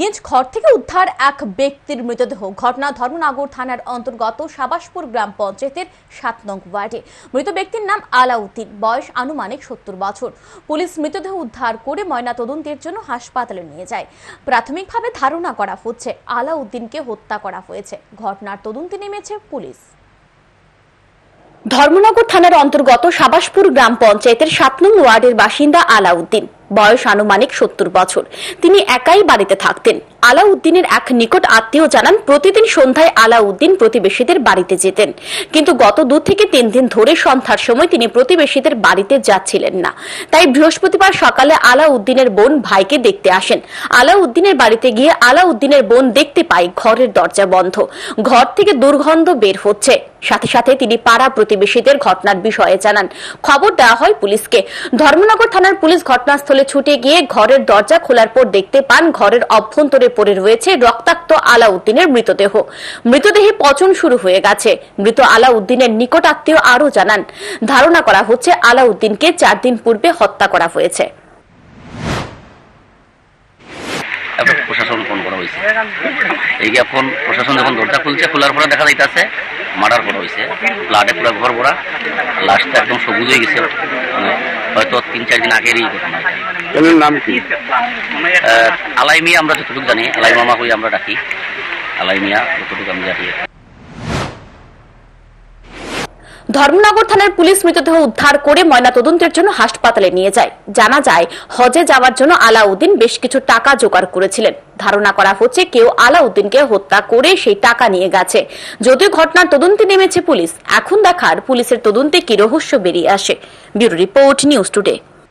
নিজ ঘর থেকে উদ্ধার এক ব্যক্তির মৃতদেহ। ঘটনা ধর্মনগর থানার অন্তর্গত সাবাসপুর গ্রাম পঞ্চায়েতের সাত নং ওয়ার্ডে। মৃত ব্যক্তির নাম আলাউদ্দিন। বয়স আনুমানিক সত্তর বছর। পুলিশ মৃতদেহ উদ্ধার করে ময়না তদন্তের জন্য হাসপাতালে নিয়ে যায়। প্রাথমিকভাবে ধারণা করা হচ্ছে আলাউদ্দিনকে হত্যা করা হয়েছে। ঘটনার তদন্তে নেমেছে পুলিশ। ধর্মনগর থানার অন্তর্গত সাবাসপুর গ্রাম পঞ্চায়েতের সাত নং ওয়ার্ডের বাসিন্দা আলাউদ্দিন। বয়স আনুমানিক সত্তর বছর। তিনি একাই বাড়িতে থাকতেন। আলাউদ্দিনের এক নিকট আত্মীয় জানান, প্রতিদিন সন্ধ্যায় আলাউদ্দিন প্রতিবেশীদের বাড়িতে যেতেন। কিন্তু গত দু থেকে তিন দিন ধরে সন্ধ্যার সময় তিনি প্রতিবেশীদের বাড়িতে যাচ্ছিলেন না। তাই বৃহস্পতিবার সকালে আলাউদ্দিনের বোন ভাইকে দেখতে আসেন। আলাউদ্দিনের বাড়িতে গিয়ে আলাউদ্দিনের বোন দেখতে পায় ঘরের দরজা বন্ধ। ঘর থেকে দুর্গন্ধ বের হচ্ছে। সাথে সাথে তিনি পাড়া প্রতিবেশীদের ঘটনার বিষয়ে জানান। খবর দেওয়া হয় পুলিশকে। ধর্মনগর থানার পুলিশ ঘটনাস্থলে ছুটে গিয়ে ঘরের দরজা খোলার পর দেখতে পান ঘরের অভ্যন্তরে পড়ে রয়েছে রক্তাক্ত আলাউদ্দিনের মৃতদেহ। মৃতদেহে পচন শুরু হয়ে গেছে। মৃত আলাউদ্দিনের নিকট আত্মীয় আরও জানান, ধারণা করা হচ্ছে আলাউদ্দিনকে চার দিন পূর্বে হত্যা করা হয়েছে। প্রশাসন ফোন করা হয়েছে এই এখন প্রশাসন যখন দরজা খুলছে, খোলার পরে দেখা যাইতেছে মার্ডার করা হয়েছে ব্লাডে পুরো ঘর ভরা লাশটা একদম সবুজ হয়ে গেছে। মানে হয়তো তিন চার দিন আগেরই ঘটনা। নাম কি? আহ, আলাই মিয়া আমরা যতটুকু জানি আলাই মামা কই আমরা ডাকি। আলাই মিয়া যতটুকু আমি জানি। ধর্মনগর থানার পুলিশ মৃতদেহ উদ্ধার করে ময়না তদন্তের জন্য হাসপাতালে নিয়ে যায়। জানা যায়, হজে যাওয়ার জন্য আলাউদ্দিন বেশ কিছু টাকা জোগাড় করেছিলেন। ধারণা করা হচ্ছে কেউ আলাউদ্দিনকে হত্যা করে সেই টাকা নিয়ে গেছে। যদিও ঘটনার তদন্তে নেমেছে পুলিশ, এখন দেখার পুলিশের তদন্তে কি রহস্য বেরিয়ে আসে। Bureau report, news today.